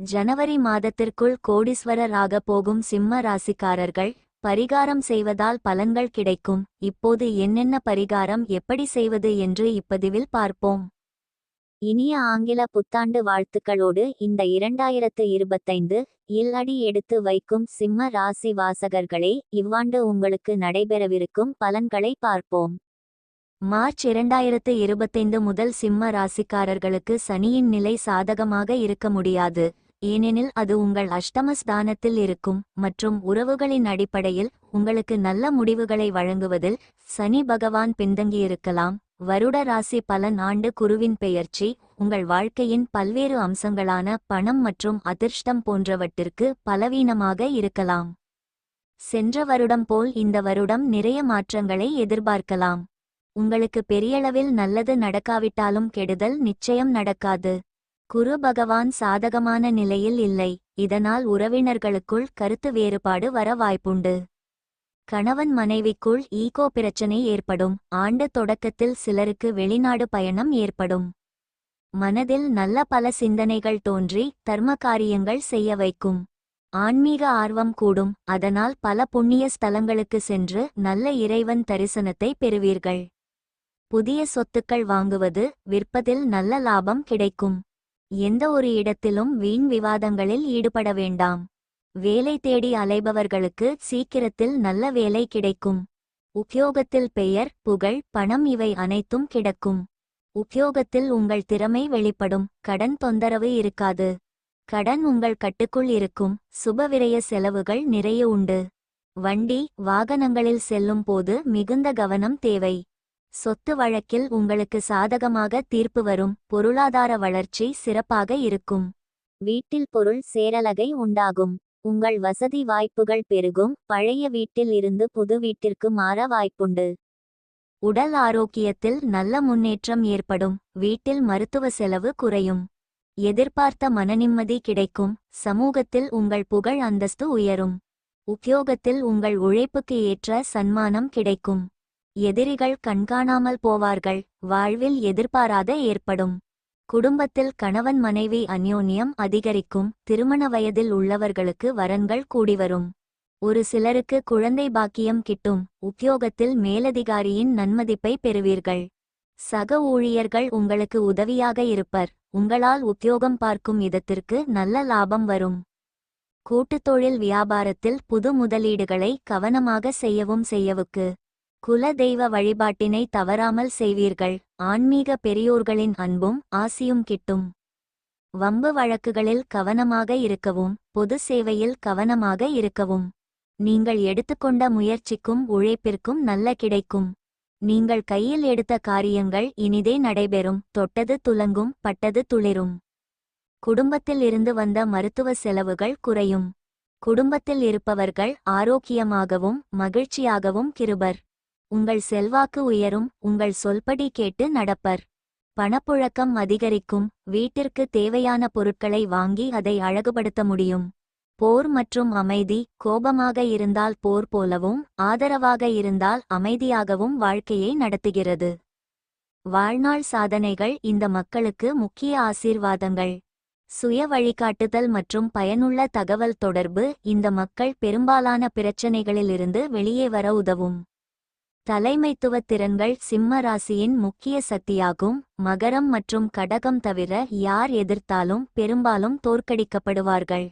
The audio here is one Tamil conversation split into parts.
ஜனவரி மாதத்திற்குள் கோடீஸ்வரராக போகும் சிம்ம ராசிக்காரர்கள் பரிகாரம் செய்வதால் பலன்கள் கிடைக்கும். இப்போது என்னென்ன பரிகாரம் எப்படி செய்வது என்று இப்பதிவில் பார்ப்போம். இனிய ஆங்கில புத்தாண்டு வாழ்த்துக்களோடு இந்த இரண்டாயிரத்து இருபத்தைந்து இல் அடி எடுத்து வைக்கும் சிம்ம ராசி வாசகர்களே இவ்வாண்டு உங்களுக்கு நடைபெறவிருக்கும் பலன்களை பார்ப்போம். மார்ச் இரண்டாயிரத்து இருபத்தைந்து முதல் சிம்ம ராசிக்காரர்களுக்கு சனியின் நிலை சாதகமாக இருக்க முடியாது. ஏனெனில் அது உங்கள் அஷ்டம ஸ்தானத்தில் இருக்கும் மற்றும் உறவுகளின் அடிப்படையில் உங்களுக்கு நல்ல முடிவுகளை வழங்குவதில் சனி பகவான் பின்தங்கியிருக்கலாம். வருட ராசி பலன் ஆண்டு குருவின் பெயர்ச்சி உங்கள் வாழ்க்கையின் பல்வேறு அம்சங்களான பணம் மற்றும் அதிர்ஷ்டம் போன்றவற்றிற்கு பலவீனமாக இருக்கலாம். சென்ற வருடம் போல் இந்த வருடம் நிறைய மாற்றங்களை எதிர்பார்க்கலாம். உங்களுக்கு பெரியளவில் நல்லது நடக்காவிட்டாலும் கெடுதல் நிச்சயம் நடக்காது. குரு பகவான் சாதகமான நிலையில் இல்லை. இதனால் உறவினர்களுக்குள் கருத்து வேறுபாடு வர வாய்ப்புண்டு. கணவன் மனைவிக்குள் ஈகோ பிரச்சனை ஏற்படும். ஆண்டு தொடக்கத்தில் சிலருக்கு வெளிநாடு பயணம் ஏற்படும். மனதில் நல்ல பல சிந்தனைகள் தோன்றி தர்ம காரியங்கள் செய்ய வைக்கும். ஆன்மீக ஆர்வம் கூடும். அதனால் பல புண்ணிய ஸ்தலங்களுக்கு சென்று நல்ல இறைவன் தரிசனத்தை பெறுவீர்கள். புதிய சொத்துக்கள் வாங்குவது விற்பதில் நல்ல லாபம் கிடைக்கும். எந்த ஒரு இடத்திலும் வீண் விவாதங்களில் ஈடுபட வேண்டாம். வேலை தேடி அலைபவர்களுக்கு சீக்கிரத்தில் நல்ல வேலை கிடைக்கும். உத்தியோகத்தில் பெயர் புகழ் பணம் இவை அனைத்தும் கிடக்கும். உத்தியோகத்தில் உங்கள் திறமை வெளிப்படும். கடன் தொந்தரவு இருக்காது. கடன் உங்கள் கட்டுக்குள் இருக்கும். சுபவிரய செலவுகள் நிறைய உண்டு. வண்டி வாகனங்களில் செல்லும் போது மிகுந்த கவனம் தேவை. சொத்து வழக்கில் உங்களுக்கு சாதகமாக தீர்ப்பு வரும். பொருளாதார வளர்ச்சி சிறப்பாக இருக்கும். வீட்டில் பொருள் சேரலகை உண்டாகும். உங்கள் வசதி வாய்ப்புகள் பெருகும். பழைய வீட்டில் இருந்து புது வீட்டிற்கு மாற வாய்ப்புண்டு. உடல் ஆரோக்கியத்தில் நல்ல முன்னேற்றம் ஏற்படும். வீட்டில் மருத்துவ செலவு குறையும். எதிர்பார்த்த மனநிம்மதி கிடைக்கும். சமூகத்தில் உங்கள் புகழ் அந்தஸ்து உயரும். உத்தியோகத்தில் உங்கள் உழைப்புக்கு ஏற்ற சன்மானம் கிடைக்கும். எதிரிகள் கண்காணாமல் போவார்கள் வாழ்வில் எதிர்பாராத ஏற்படும். குடும்பத்தில் கணவன் மனைவி அந்யோன்யம் அதிகரிக்கும் திருமண வயதில் உள்ளவர்களுக்கு வரன்கள் கூடிவரும். ஒரு சிலருக்கு குழந்தை பாக்கியம் கிட்டும் உத்தியோகத்தில் மேலதிகாரியின் நன்மதிப்பை பெறுவீர்கள். சக ஊழியர்கள் உங்களுக்கு உதவியாக இருப்பர் உங்களால் உத்தியோகம் பார்க்கும் இதத்திற்கு நல்ல லாபம் வரும். கூட்டுத் தொழில் வியாபாரத்தில் புது முதலீடுகளை கவனமாக செய்யவும் செய்யவுக்கு. குல தெய்வ வழிபாட்டினை தவறாமல் செய்வீர்கள். ஆன்மீக பெரியோர்களின் அன்பும் ஆசியும் கிட்டும். வம்பு வழக்குகளில் கவனமாக இருக்கவும் பொது சேவையில் கவனமாக இருக்கவும். நீங்கள் எடுத்துக்கொண்ட முயற்சிக்கும் உழைப்பிற்கும் நல்ல கிடைக்கும். நீங்கள் கையில் எடுத்த காரியங்கள் இனிதே நடைபெறும் தொட்டது துலங்கும் பட்டது துளிரும். குடும்பத்தில் இருந்து வந்த மருத்துவ செலவுகள் குறையும். குடும்பத்தில் இருப்பவர்கள் ஆரோக்கியமாகவும் மகிழ்ச்சியாகவும் கிருபர். உங்கள் செல்வாக்கு உயரும் உங்கள் சொல்படி கேட்டு நடப்பர். பணப்புழக்கம் அதிகரிக்கும் வீட்டிற்கு தேவையான பொருட்களை வாங்கி அதை அழகுபடுத்த முடியும். போர் மற்றும் அமைதி கோபமாக இருந்தால் போர் போலவும் ஆதரவாக இருந்தால் அமைதியாகவும் வாழ்க்கையை நடத்துகிறது. வாழ்நாள் சாதனைகள் இந்த மக்களுக்கு முக்கிய ஆசீர்வாதங்கள். சுய வழிகாட்டுதல் மற்றும் பயனுள்ள தகவல் தொடர்பு இந்த மக்கள் பெரும்பாலான பிரச்சனைகளிலிருந்து வெளியே வர உதவும். தலைமைத்துவ திறன்கள் சிம்ம ராசியின் முக்கிய சக்தியாகும். மகரம் மற்றும் கடகம் தவிர யார் எதிர்த்தாலும் பெரும்பாலும் தோற்கடிக்கப்படுவார்கள்.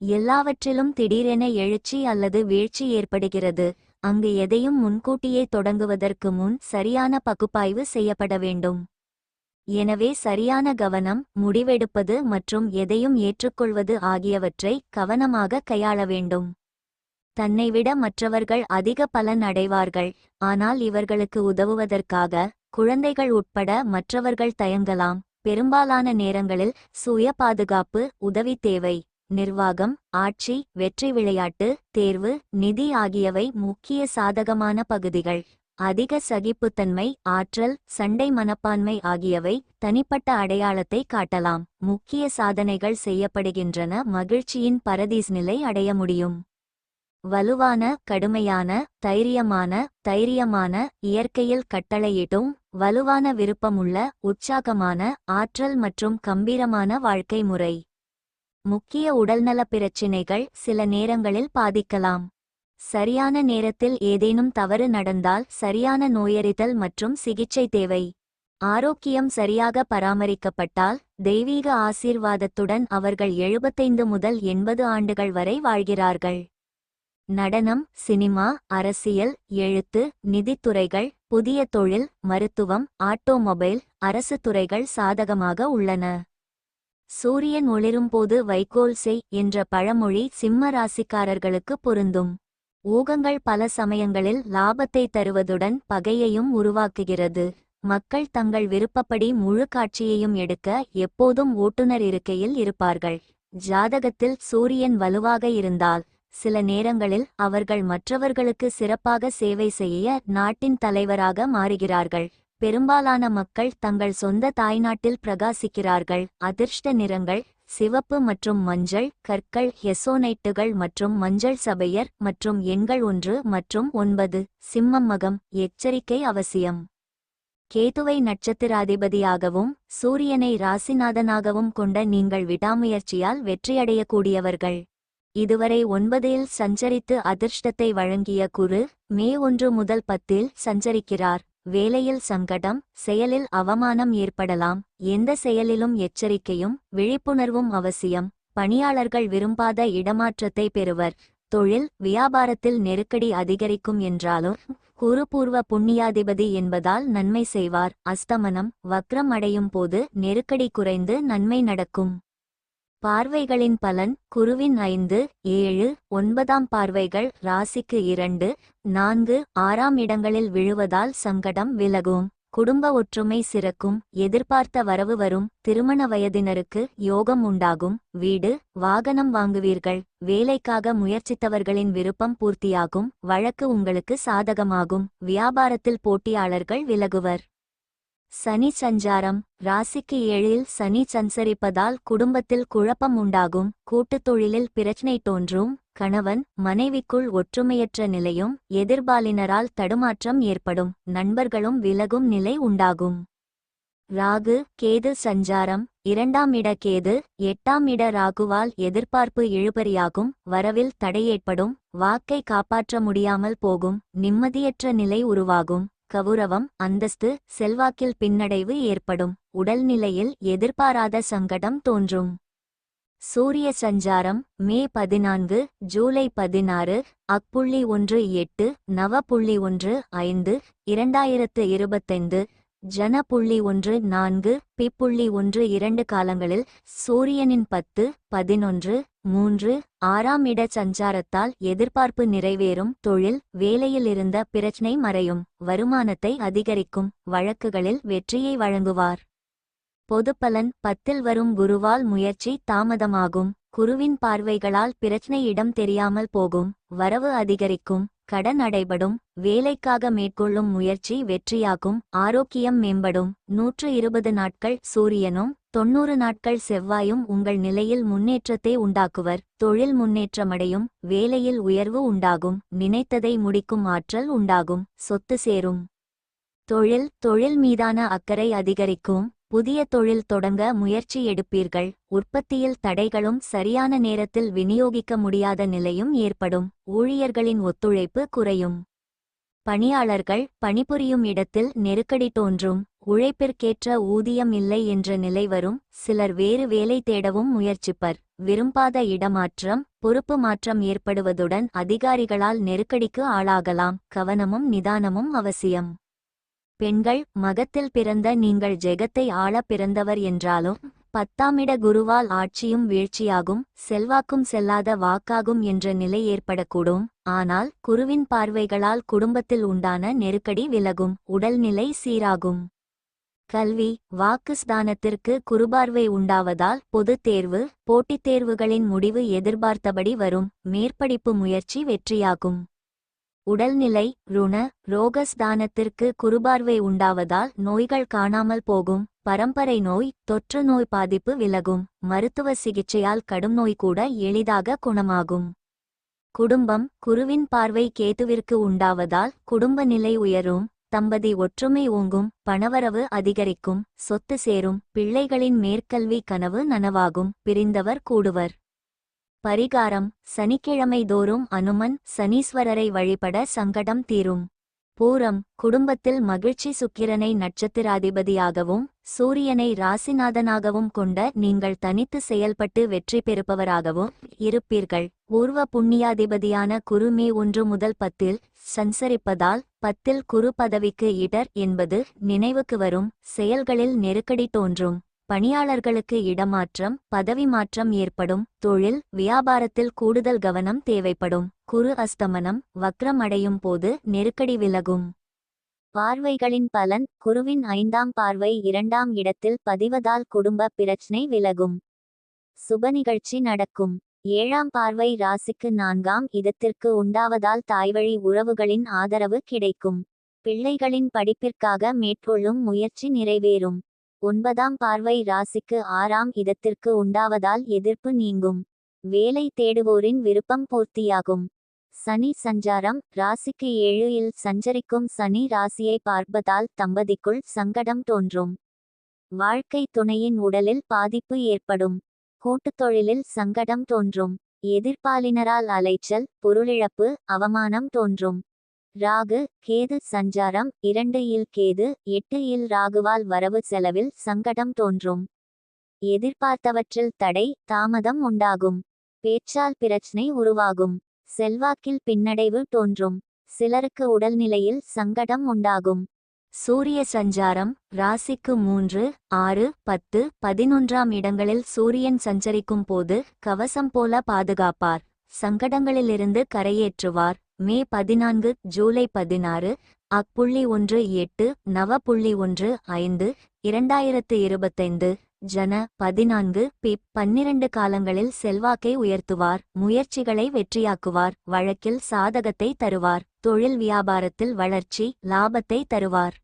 எல்லாவற்றிலும் திடீரென எழுச்சி அல்லது வீழ்ச்சி ஏற்படுகிறது. அங்கு எதையும் முன்கூட்டியே தொடங்குவதற்கு முன் சரியான பகுப்பாய்வு செய்யப்பட வேண்டும். எனவே சரியான கவனம் முடிவெடுப்பது மற்றும் எதையும் ஏற்றுக்கொள்வது ஆகியவற்றை கவனமாக கையாள வேண்டும். தன்னை விட மற்றவர்கள் அதிக பலன் அடைவார்கள். ஆனால் இவர்களுக்கு உதவுவதற்காக குழந்தைகள் உட்பட மற்றவர்கள் தயங்கலாம். பெரும்பாலான நேரங்களில் சுய பாதுகாப்பு உதவி தேவை நிர்வாகம் ஆட்சி வெற்றி விளையாட்டு தேர்வு நிதி ஆகியவை முக்கிய சாதகமான பகுதிகள். அதிக சகிப்புத்தன்மை ஆற்றல் சண்டை மனப்பான்மை ஆகியவை தனிப்பட்ட அடையாளத்தை காட்டலாம். முக்கிய சாதனைகள் செய்யப்படுகின்றன. மகிழ்ச்சியின் பரதீஸ் நிலை அடைய முடியும். வலுவான கடுமையான தைரியமான தைரியமான இயற்கையில் கட்டளையிட்டும் வலுவான விருப்பமுள்ள உற்சாகமான ஆற்றல் மற்றும் கம்பீரமான வாழ்க்கை முறை. முக்கிய உடல்நல பிரச்சினைகள் சில நேரங்களில் பாதிக்கலாம். சரியான நேரத்தில் ஏதேனும் தவறு நடந்தால் சரியான நோயறிதல் மற்றும் சிகிச்சை தேவை. ஆரோக்கியம் சரியாக பராமரிக்கப்பட்டால் தெய்வீக ஆசீர்வாதத்துடன் அவர்கள் எழுபத்தைந்து முதல் எண்பது ஆண்டுகள் வரை வாழ்கிறார்கள். நடனம் சினிமா அரசியல் எழுத்து நிதித்துறைகள் புதிய தொழில் மருத்துவம் ஆட்டோமொபைல் அரசு துறைகள் சாதகமாக உள்ளன. சூரியன் ஒளிரும்போது வைக்கோல் செய் என்ற பழமொழி சிம்ம ராசிக்காரர்களுக்கு பொருந்தும். ஊகங்கள் பல சமயங்களில் லாபத்தை தருவதுடன் பகையையும் உருவாக்குகிறது. மக்கள் தங்கள் விருப்பப்படி முழு காட்சியையும் எடுக்க எப்போதும் ஓட்டுநர் இருக்கையில் இருப்பார்கள். ஜாதகத்தில் சூரியன் வலுவாக இருந்தால் சில நேரங்களில் அவர்கள் மற்றவர்களுக்கு சிறப்பாக சேவை செய்ய நாட்டின் தலைவராக மாறுகிறார்கள். பெரும்பாலான மக்கள் தங்கள் சொந்த தாய்நாட்டில் பிரகாசிக்கிறார்கள். அதிர்ஷ்ட நிறங்கள் சிவப்பு மற்றும் மஞ்சள் கற்கள் ஹெசோனைட்டுகள் மற்றும் மஞ்சள் சபையர் மற்றும் எண்கள் ஒன்று மற்றும் ஒன்பது சிம்மம் மகம் எச்சரிக்கை அவசியம். கேதுவை நட்சத்திராதிபதியாகவும் சூரியனை ராசிநாதனாகவும் கொண்ட நீங்கள் விடாமுயற்சியால் வெற்றியடையக்கூடியவர்கள். இதுவரை ஒன்பதில் சஞ்சரித்து அதிர்ஷ்டத்தை வழங்கிய குரு மே ஒன்று முதல் பத்தில் சஞ்சரிக்கிறார். வேலையில் சங்கடம் செயலில் அவமானம் ஏற்படலாம். எந்த செயலிலும் எச்சரிக்கையும் விழிப்புணர்வும் அவசியம். பணியாளர்கள் விரும்பாத இடமாற்றத்தை பெறுவர். தொழில் வியாபாரத்தில் நெருக்கடி அதிகரிக்கும் என்றாலும் குருபூர்வ புண்ணியாதிபதி என்பதால் நன்மை செய்வார். அஸ்தமனம் வக்ரம் அடையும் போது நெருக்கடி குறைந்து நன்மை நடக்கும். பார்வைகளின் பலன் குருவின் ஐந்து ஏழு ஒன்பதாம் பார்வைகள் ராசிக்கு இரண்டு நான்கு ஆறாம் இடங்களில் விழுவதால் சங்கடம் விலகும். குடும்ப ஒற்றுமை சிறக்கும் எதிர்பார்த்த வரவு வரும் திருமண வயதினருக்கு யோகம் உண்டாகும் வீடு வாகனம் வாங்குவீர்கள் வேலைக்காக முயற்சித்தவர்களின் விருப்பம் பூர்த்தியாகும் வழக்கு உங்களுக்கு சாதகமாகும் வியாபாரத்தில் போட்டியாளர்கள் விலகுவர். சனி சஞ்சாரம் ராசிக்கு ஏழில் சனி சஞ்சரிப்பதால் குடும்பத்தில் குழப்பம் உண்டாகும் கூட்டுத் தொழிலில் பிரச்சனை தோன்றும் கணவன் மனைவிக்குள் ஒற்றுமையற்ற நிலையும் எதிர்பாலினரால் தடுமாற்றம் ஏற்படும் நண்பர்களும் விலகும் நிலை உண்டாகும். ராகு கேது சஞ்சாரம் இரண்டாம் இட கேது எட்டாம் இட ராகுவால் எதிர்பார்ப்பு இழுபறியாகும் வரவில் தடையேற்படும் வாக்கை காப்பாற்ற முடியாமல் போகும் நிம்மதியற்ற நிலை உருவாகும். கவுரவம் அந்தஸ்து செல்வாக்கில் பின்னடைவு ஏற்படும். உடல்நிலையில் எதிர்பாராத சங்கடம் தோன்றும். சூரிய சஞ்சாரம் மே பதினான்கு ஜூலை பதினாறு அப்புள்ளி ஒன்று எட்டு நவ புள்ளி ஒன்று ஐந்து இரண்டாயிரத்து இருபத்தைந்து ஜன புள்ளி ஒன்று நான்கு பிப்புள்ளி ஒன்று இரண்டு காலங்களில் சூரியனின் பத்து பதினொன்று மூன்று ஆறாம் இட சஞ்சாரத்தால் எதிர்பார்ப்பு நிறைவேறும் தொழில் வேலையில் இருந்த பிரச்சனை மறையும் வருமானத்தை அதிகரிக்கும் வழக்குகளில் வெற்றியை வழங்குவார். பொதுப்பலன் பத்தில் வரும் குருவால் முயற்சி தாமதமாகும் குருவின் பார்வைகளால் பிரச்சனை இடம் தெரியாமல் போகும் வரவு அதிகரிக்கும் கடன் அடைபடும் வேலைக்காக மேற்கொள்ளும் முயற்சி வெற்றியாகும் ஆரோக்கியம் மேம்படும். நூற்று இருபது நாட்கள் சூரியனும் தொன்னூறு நாட்கள் செவ்வாயும் உங்கள் நிலையில் முன்னேற்றத்தை உண்டாக்குவர். தொழில் முன்னேற்றமடையும் வேலையில் உயர்வு உண்டாகும் நினைத்ததை முடிக்கும் ஆற்றல் உண்டாகும். சொத்து சேரும். தொழில் தொழில் மீதான அக்கறை அதிகரிக்கும். புதிய தொழில் தொடங்க முயற்சி எடுப்பீர்கள். உற்பத்தியில் தடைகளும் சரியான நேரத்தில் விநியோகிக்க முடியாத நிலையும் ஏற்படும். ஊழியர்களின் ஒத்துழைப்பு குறையும். பணியாளர்கள் பணிபுரியும் இடத்தில் நெருக்கடி தோன்றும். உழைப்பிற்கேற்ற ஊதியம் இல்லை என்ற நிலை வரும். சிலர் வேறு வேலை தேடவும் முயற்சிப்பர். விரும்பாத இடமாற்றம் பொறுப்பு மாற்றம் ஏற்படுவதுடன் அதிகாரிகளால் நெருக்கடிக்கு ஆளாகலாம். கவனமும் நிதானமும் அவசியம். பெண்கள் மகத்தில் பிறந்த நீங்கள் ஜெகத்தை ஆள பிறந்தவர் என்றாலும் பத்தாமிட குருவால் ஆட்சியும் வீழ்ச்சியாகும் செல்வாக்கும் செல்லாத வாக்காகும் என்ற நிலை ஏற்படக்கூடும். ஆனால் குருவின் பார்வைகளால் குடும்பத்தில் உண்டான நெருக்கடி விலகும் உடல்நிலை சீராகும். கல்வி வாக்கு ஸ்தானத்திற்கு குருபார்வை உண்டாவதால் பொதுத் தேர்வு போட்டித் தேர்வுகளின் முடிவு எதிர்பார்த்தபடி வரும் மேற்படிப்பு முயற்சி வெற்றியாகும். உடல்நிலை ருண ரோகஸ்தானத்திற்கு குறுபார்வை உண்டாவதால் நோய்கள் காணாமல் போகும். பரம்பரை நோய் தொற்று நோய் பாதிப்பு விலகும். மருத்துவ சிகிச்சையால் கடும் நோய் கூட எளிதாக குணமாகும். குடும்பம் குருவின் பார்வை கேதுவிற்கு உண்டாவதால் குடும்ப நிலை உயரும். தம்பதி ஒற்றுமை ஓங்கும் பணவரவு அதிகரிக்கும் சொத்து சேரும் பிள்ளைகளின் மேற்கல்வி கனவு நனவாகும் பிரிந்தவர் கூடுவர். பரிகாரம் சனிக்கிழமை தோறும் அனுமன் சனீஸ்வரரை வழிபட சங்கடம் தீரும். பூரம் குடும்பத்தில் மகிழ்ச்சி சுக்கிரனை நட்சத்திராதிபதியாகவும் சூரியனை ராசிநாதனாகவும் கொண்ட நீங்கள் தனித்து செயல்பட்டு வெற்றி பெறுபவராகவும் இருப்பீர்கள். பூர்வ புண்ணியாதிபதியான குரு மே ஒன்று முதல் பத்தில் சஞ்சரிப்பதால் பத்தில் குரு பதவிக்கு இடர் என்பது நினைவுக்கு வரும் செயல்களில் நெருக்கடி தோன்றும். பணியாளர்களுக்கு இடமாற்றம் பதவி மாற்றம் ஏற்படும் தொழில் வியாபாரத்தில் கூடுதல் கவனம் தேவைப்படும் குரு அஸ்தமனம் வக்ரம் அடையும் போது நெருக்கடி விலகும். பார்வைகளின் பலன் குருவின் ஐந்தாம் பார்வை இரண்டாம் இடத்தில் பதிவதால் குடும்ப பிரச்சினை விலகும். சுப நிகழ்ச்சி நடக்கும். ஏழாம் பார்வை ராசிக்கு நான்காம் இடத்திற்கு உண்டாவதால் தாய்வழி உறவுகளின் ஆதரவு கிடைக்கும். பிள்ளைகளின் படிப்பிற்காக மேற்கொள்ளும் முயற்சி நிறைவேறும். ஒன்பதாம் பார்வை ராசிக்கு ஆறாம் இடத்திற்கு உண்டாவதால் எதிர்ப்பு நீங்கும். வேலை தேடுவோரின் விருப்பம் பூர்த்தியாகும். சனி சஞ்சாரம் ராசிக்கு ஏழு இல் சஞ்சரிக்கும் சனி ராசியை பார்ப்பதால் தம்பதிக்குள் சங்கடம் தோன்றும். வாழ்க்கை துணையின் உடலில் பாதிப்பு ஏற்படும். கூட்டுத் தொழிலில் சங்கடம் தோன்றும். எதிர்பாலினரால் அலைச்சல் பொருளிழப்பு அவமானம் தோன்றும். ராகு கேது சஞ்சாரம் இரண்டு இல் கேது எட்டு இல் ராகுவால் வரவு செலவில் சங்கடம் தோன்றும். எதிர்பார்த்தவற்றில் தடை தாமதம் உண்டாகும். பேச்சால் பிரச்சினை உருவாகும். செல்வாக்கில் பின்னடைவு தோன்றும். சிலருக்கு உடல்நிலையில் சங்கடம் உண்டாகும். சூரிய சஞ்சாரம் ராசிக்கு மூன்று ஆறு பத்து பதினொன்றாம் இடங்களில் சூரியன் சஞ்சரிக்கும் போது கவசம் போல பாதுகாப்பார். சங்கடங்களிலிருந்து கரையேற்றுவார். மே பதினான்கு ஜூலை பதினாறு அப்புள்ளி ஒன்று எட்டு நவ புள்ளி ஒன்று ஐந்து இரண்டாயிரத்து இருபத்தைந்து ஜன பதினான்கு பிப் பன்னிரண்டு காலங்களில் செல்வாக்கை உயர்த்துவார் முயற்சிகளை வெற்றியாக்குவார் வழக்கில் சாதகத்தை தருவார் தொழில் வியாபாரத்தில் வளர்ச்சி லாபத்தை தருவார்.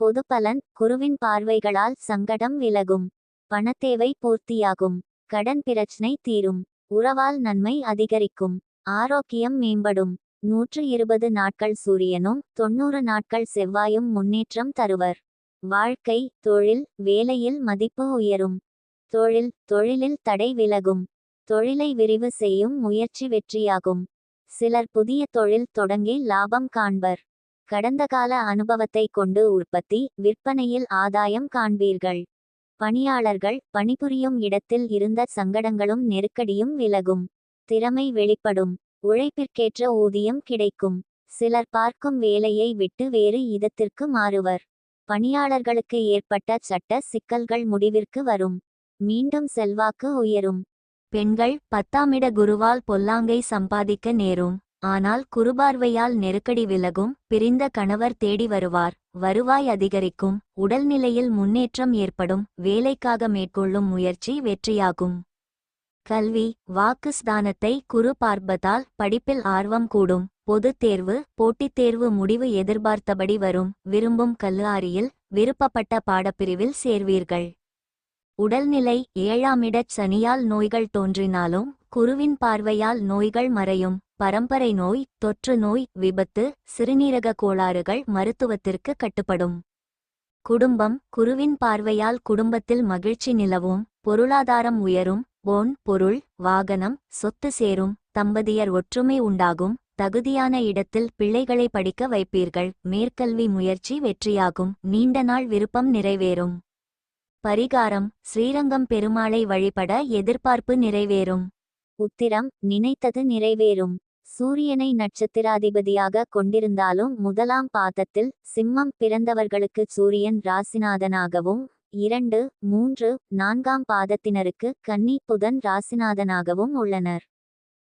பொதுபலன் குருவின் பார்வைகளால் சங்கடம் விலகும். பணத்தேவை பூர்த்தியாகும். கடன் பிரச்சினை தீரும். உறவால் நன்மை அதிகரிக்கும். ஆரோக்கியம் மேம்படும். நூற்று இருபது நாட்கள் சூரியனும் தொன்னூறு நாட்கள் செவ்வாயும் முன்னேற்றம் தருவர். வாழ்க்கை தொழில் வேலையில் மதிப்பு உயரும். தொழில் தொழிலில் தடை விலகும். தொழிலை விரிவு செய்யும் முயற்சி வெற்றியாகும். சிலர் புதிய தொழில் தொடங்கி லாபம் காண்பர். கடந்த கால அனுபவத்தை கொண்டு உற்பத்தி விற்பனையில் ஆதாயம் காண்பீர்கள். பணியாளர்கள் பணிபுரியும் இடத்தில் இருந்த சங்கடங்களும் நெருக்கடியும் விலகும். திறமை வெளிப்படும். உழைப்பிற்கேற்ற ஊதியம் கிடைக்கும். சிலர் பார்க்கும் வேலையை விட்டு வேறு இதத்திற்கு மாறுவர். பணியாளர்களுக்கு ஏற்பட்ட சட்ட சிக்கல்கள் முடிவிற்கு வரும். மீண்டும் செல்வாக்கு உயரும். பெண்கள் பத்தாமிட குருவால் பொல்லாங்கை சம்பாதிக்க நேரும். ஆனால் குருபார்வையால் நெருக்கடி விலகும். பிரிந்த கணவர் தேடி வருவார். வருவாய் அதிகரிக்கும். உடல்நிலையில் முன்னேற்றம் ஏற்படும். வேலைக்காக மேற்கொள்ளும் முயற்சி வெற்றியாகும். கல்வி வாக்கு ஸ்தானத்தை குரு பார்ப்பதால் படிப்பில் ஆர்வம் கூடும். பொதுத் தேர்வு போட்டித் தேர்வு முடிவு எதிர்பார்த்தபடி வரும். விரும்பும் கல்லாரியில் விருப்பப்பட்ட பாடப்பிரிவில் சேர்வீர்கள். உடல்நிலை ஏழாமிடச் சனியால் நோய்கள் தோன்றினாலும் குருவின் பார்வையால் நோய்கள் மறையும். பரம்பரை நோய் தொற்று நோய் விபத்து சிறுநீரக கோளாறுகள் மருத்துவத்திற்கு கட்டுப்படும். குடும்பம் குருவின் பார்வையால் குடும்பத்தில் மகிழ்ச்சி நிலவும். பொருளாதாரம் உயரும். ஓன் பொருள் வாகனம் சொத்து சேரும் தம்பதியர் ஒற்றுமை உண்டாகும் தகுதியான இடத்தில் பிள்ளைகளை படிக்க வைப்பீர்கள் மேற்கல்வி முயற்சி வெற்றியாகும் நீண்ட நாள் விருப்பம் நிறைவேறும். பரிகாரம் ஸ்ரீரங்கம் பெருமாளை வழிபட எதிர்பார்ப்பு நிறைவேறும். உத்திரம் நினைத்தது நிறைவேறும். சூரியனை நட்சத்திராதிபதியாக கொண்டிருந்தாலும் முதலாம் பாதத்தில் சிம்மம் பிறந்தவர்களுக்கு சூரியன் ராசிநாதனாகவும் இரண்டு மூன்று நான்காம் பாதத்தினருக்கு கன்னி புதன் ராசிநாதனாகவும் உள்ளனர்.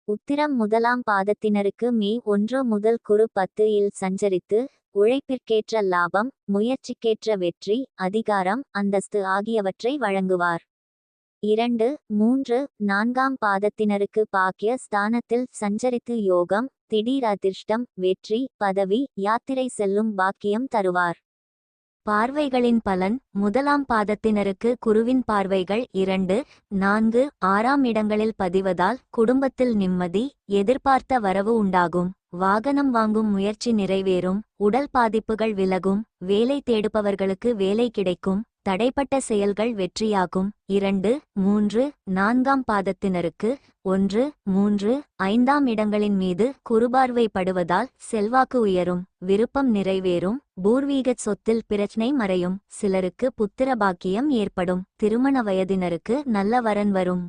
உத்திரம் முதலாம் பாதத்தினருக்கு மே ஒன்று முதல் குரு பத்து இல் சஞ்சரித்து உழைப்பிற்கேற்ற லாபம் முயற்சிக்கேற்ற வெற்றி அதிகாரம் அந்தஸ்து ஆகியவற்றை வழங்குவார். இரண்டு மூன்று நான்காம் பாதத்தினருக்கு பாக்கிய ஸ்தானத்தில் சஞ்சரித்து யோகம் திடீர் அதிர்ஷ்டம் வெற்றி பதவி யாத்திரை செல்லும் பாக்கியம் தருவார். பார்வைகளின் பலன் முதலாம் பாதத்தினருக்கு குருவின் பார்வைகள் இரண்டு நான்கு ஆறாம் இடங்களில் பதிவதால் குடும்பத்தில் நிம்மதி எதிர்பார்த்த வரவு உண்டாகும். வாகனம் வாங்கும் முயற்சி நிறைவேறும் உடல் பாதிப்புகள் விலகும் வேலை தேடுபவர்களுக்கு வேலை கிடைக்கும். தடைப்பட்ட செயல்கள் வெற்றியாகும். இரண்டு மூன்று நான்காம் பாதத்தினருக்கு ஒன்று மூன்று ஐந்தாம் இடங்களின் மீது குறுபார்வைப்படுவதால் செல்வாக்கு உயரும் விருப்பம் நிறைவேறும் பூர்வீகச் சொத்தில் பிரச்சனை மறையும் சிலருக்கு புத்திர பாக்கியம் ஏற்படும் திருமண வயதினருக்கு நல்ல வரன் வரும்.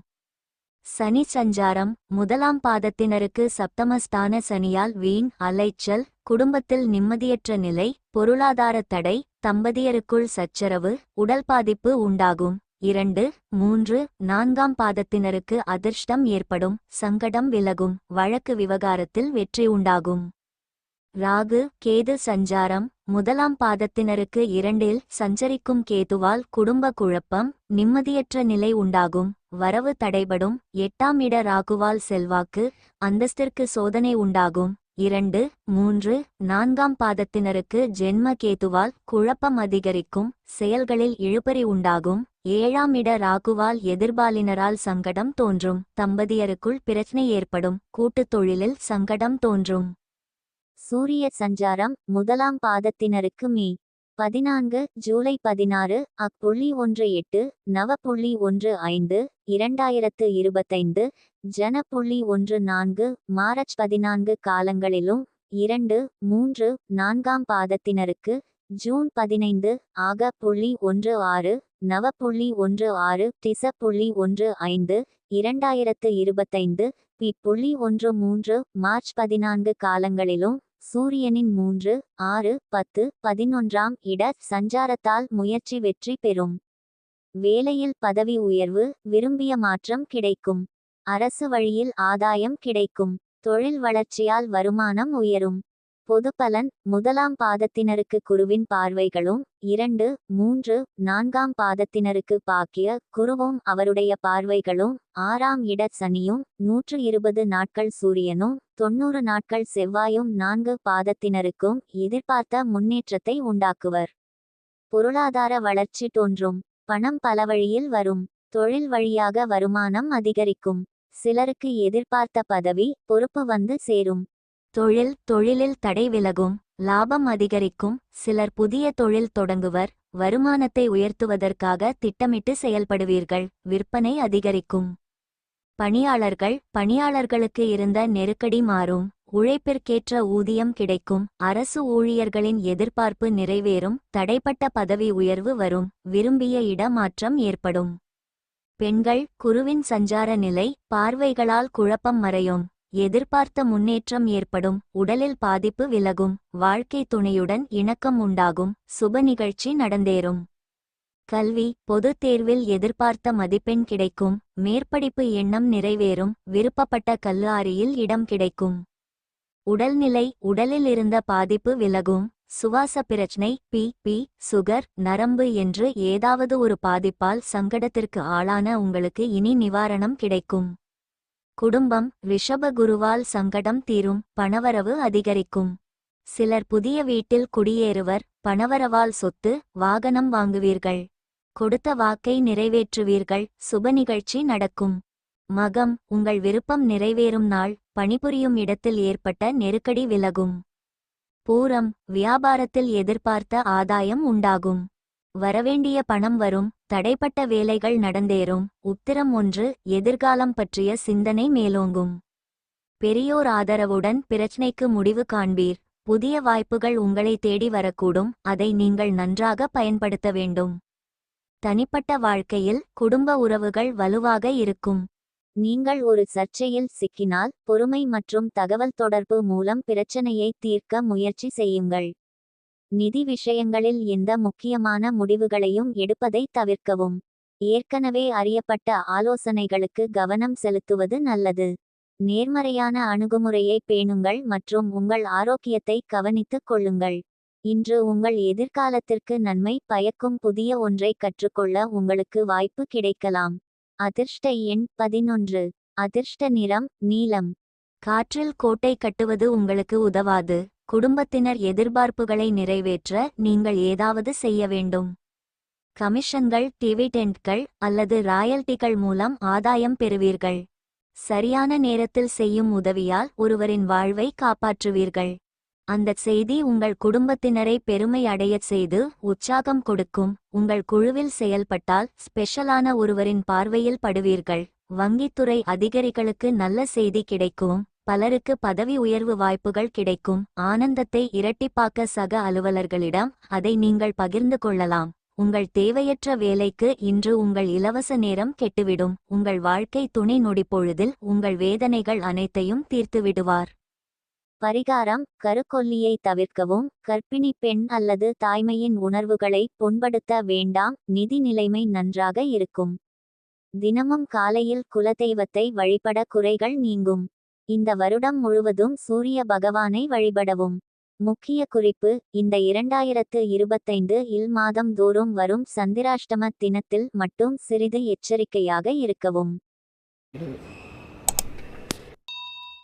சனி சஞ்சாரம் முதலாம் பாதத்தினருக்கு சப்தமஸ்தான சனியால் வீண் அலைச்சல் குடும்பத்தில் நிம்மதியற்ற நிலை பொருளாதார தடை தம்பதியருக்குள் சச்சரவு உடல் பாதிப்பு உண்டாகும். இரண்டு மூன்று நான்காம் பாதத்தினருக்கு அதிர்ஷ்டம் ஏற்படும் சங்கடம் விலகும் வழக்கு விவகாரத்தில் வெற்றி உண்டாகும். ராகு கேது சஞ்சாரம் முதலாம் பாதத்தினருக்கு இரண்டில் சஞ்சரிக்கும் கேதுவால் குடும்ப குழப்பம் நிம்மதியற்ற நிலை உண்டாகும் வரவு தடைபடும் எட்டாம் இட ராகுவால் செல்வாக்கு அந்தஸ்திற்கு சோதனை உண்டாகும். இரண்டு மூன்று நான்காம் பாதத்தினருக்கு ஜென்ம கேதுவால் குழப்பம் அதிகரிக்கும் செயல்களில் இழுபறி உண்டாகும். ஏழாம் இட ராகுவால் எதிர்பாலினரால் சங்கடம் தோன்றும் தம்பதியருக்குள் பிரச்சனை ஏற்படும் கூட்டுத் தொழிலில் சங்கடம் தோன்றும். சூரிய சஞ்சாரம் முதலாம் பாதத்தினருக்கு மீ. பதினான்கு ஜூலை பதினாறு அப்புள்ளி ஒன்று எட்டு நவ புள்ளி ஒன்று ஐந்து இரண்டாயிரத்து இருபத்தைந்து ஜன புள்ளி ஒன்று நான்கு மார்ச் பதினான்கு காலங்களிலும் இரண்டு மூன்று நான்காம் பாதத்தினருக்கு ஜூன் பதினைந்து ஆக புள்ளி ஒன்று ஆறு நவ புள்ளி ஒன்று ஆறு திச புள்ளி ஒன்று ஐந்து இரண்டாயிரத்து இருபத்தைந்து பி புள்ளி ஒன்று மூன்று மார்ச் பதினான்கு காலங்களிலும் சூரியனின் மூன்று ஆறு பத்து பதினொன்றாம் இட சஞ்சாரத்தால் முயற்சி வெற்றி பெறும். வேலையில் பதவி உயர்வு விரும்பிய மாற்றம் கிடைக்கும். அரசு வழியில் ஆதாயம் கிடைக்கும். தொழில் வளர்ச்சியால் வருமானம் உயரும். பொதுப்பலன் முதலாம் பாதத்தினருக்கு குருவின் பார்வைகளும் இரண்டு மூன்று நான்காம் பாதத்தினருக்கு பாக்கிய குருவும் அவருடைய பார்வைகளும் ஆறாம் இட சனியும் நூற்று இருபது நாட்கள் சூரியனும் தொன்னூறு நாட்கள் செவ்வாயும் நான்கு பாதத்தினருக்கும் எதிர்பார்த்த முன்னேற்றத்தை உண்டாக்குவர். பொருளாதார வளர்ச்சி தோன்றும் பணம் பல வழியில் வரும் தொழில் வழியாக வருமானம் அதிகரிக்கும் சிலருக்கு எதிர்பார்த்த பதவி பொறுப்பு வந்து சேரும். தொழில் தொழிலில் தடை விலகும் லாபம் அதிகரிக்கும் சிலர் புதிய தொழில் தொடங்குவர் வருமானத்தை உயர்த்துவதற்காக திட்டமிட்டு செயல்படுவீர்கள் விற்பனை அதிகரிக்கும். பணியாளர்கள் பணியாளர்களுக்கு இருந்த நெருக்கடி மாறும் உழைப்பிற்கேற்ற ஊதியம் கிடைக்கும் அரசு ஊழியர்களின் எதிர்பார்ப்பு நிறைவேறும் தடைப்பட்ட பதவி உயர்வு வரும் விரும்பிய இடமாற்றம் ஏற்படும். பெண்கள் குருவின் சஞ்சார நிலை பார்வைகளால் குழப்பம் மறையும். எதிர்பார்த்த முன்னேற்றம் ஏற்படும். உடலில் பாதிப்பு விலகும். வாழ்க்கை துணையுடன் இணக்கம் உண்டாகும். சுப நிகழ்ச்சி நடந்தேறும். கல்வி பொதுத் தேர்வில் எதிர்பார்த்த மதிப்பெண் கிடைக்கும். மேற்படிப்பு எண்ணம் நிறைவேறும். விருப்பப்பட்ட கல்லாரியில் இடம் கிடைக்கும். உடல்நிலை உடலில் இருந்த பாதிப்பு விலகும். சுவாச பிரச்சனை பி பி சுகர் நரம்பு என்று ஏதாவது ஒரு பாதிப்பால் சங்கடத்திற்கு ஆளான உங்களுக்கு இனி நிவாரணம் கிடைக்கும். குடும்பம் ரிஷபகுருவால் சங்கடம் தீரும் பணவரவு அதிகரிக்கும். சிலர் புதிய வீட்டில் குடியேறுவர் பணவரவால் சொத்து வாகனம் வாங்குவீர்கள். கொடுத்த வாக்கை நிறைவேற்றுவீர்கள் சுப நிகழ்ச்சி நடக்கும். மகம் உங்கள் விருப்பம் நிறைவேறும் நாள் பணிபுரியும் இடத்தில் ஏற்பட்ட நெருக்கடி விலகும். பூரம் வியாபாரத்தில் எதிர்பார்த்த ஆதாயம் உண்டாகும். வரவேண்டிய பணம் வரும் தடைப்பட்ட வேலைகள் நடந்தேறும் உத்திரம் ஒன்று எதிர்காலம் பற்றிய சிந்தனை மேலோங்கும். பெரியோர் ஆதரவுடன் பிரச்சினைக்கு முடிவு காண்பீர் புதிய வாய்ப்புகள் உங்களை தேடி வரக்கூடும் அதை நீங்கள் நன்றாக பயன்படுத்த வேண்டும். தனிப்பட்ட வாழ்க்கையில் குடும்ப உறவுகள் வலுவாக இருக்கும். நீங்கள் ஒரு சர்ச்சையில் சிக்கினால் பொறுமை மற்றும் தகவல் தொடர்பு மூலம் பிரச்சனையை தீர்க்க முயற்சி செய்யுங்கள். நிதி விஷயங்களில் எந்த முக்கியமான முடிவுகளையும் எடுப்பதை தவிர்க்கவும். ஏற்கனவே அறியப்பட்ட ஆலோசனைகளுக்கு கவனம் செலுத்துவது நல்லது. நேர்மறையான அணுகுமுறையை பேணுங்கள் மற்றும் உங்கள் ஆரோக்கியத்தை கவனித்துக் கொள்ளுங்கள். இன்று உங்கள் எதிர்காலத்திற்கு நன்மை பயக்கும் புதிய ஒன்றை கற்றுக்கொள்ள உங்களுக்கு வாய்ப்பு கிடைக்கலாம். அதிர்ஷ்ட எண் பதினொன்று. அதிர்ஷ்ட நிறம் நீலம். காற்றில் கோட்டை கட்டுவது உங்களுக்கு உதவாது. குடும்பத்தினர் எதிர்பார்ப்புகளை நிறைவேற்ற நீங்கள் ஏதாவது செய்ய வேண்டும். கமிஷன்கள் டிவிடெண்ட்கள் அல்லது ராயல்டிகள் மூலம் ஆதாயம் பெறுவீர்கள். சரியான நேரத்தில் செய்யும் உதவியால் ஒருவரின் வாழ்வை காப்பாற்றுவீர்கள். அந்தச் செய்தி உங்கள் குடும்பத்தினரை பெருமை அடையச் செய்து உற்சாகம் கொடுக்கும். உங்கள் குழுவில் செயல்பட்டால் ஸ்பெஷலான ஒருவரின் பார்வையில் படுவீர்கள். வங்கித்துறை அதிகாரிகளுக்கு நல்ல செய்தி கிடைக்கும். பலருக்கு பதவி உயர்வு வாய்ப்புகள் கிடைக்கும். ஆனந்தத்தை இரட்டிப்பாக்க சக அலுவலர்களிடம் அதை நீங்கள் பகிர்ந்து கொள்ளலாம். உங்கள் தேவையற்ற வேலைக்கு இன்று உங்கள் இலவச நேரம் கெட்டுவிடும். உங்கள் வாழ்க்கை துணை நொடிப்பொழுதில் உங்கள் வேதனைகள் அனைத்தையும் தீர்த்துவிடுவார் பரிகாரம் கருக்கொல்லியை தவிர்க்கவும். கர்ப்பிணி பெண் அல்லது தாய்மையின் உணர்வுகளை புண்படுத்த வேண்டாம். நிதி நிலைமை நன்றாக இருக்கும். தினமும் காலையில் குலதெய்வத்தை வழிபட குறைகள் நீங்கும். இந்த வருடம் முழுவதும் சூரிய பகவானை வழிபடவும். முக்கிய குறிப்பு இந்த இரண்டாயிரத்து இருபத்தைந்து இல் மாதம் தோறும் வரும் சந்திராஷ்டம தினத்தில் மட்டும் சிறிது எச்சரிக்கையாக இருக்கவும்.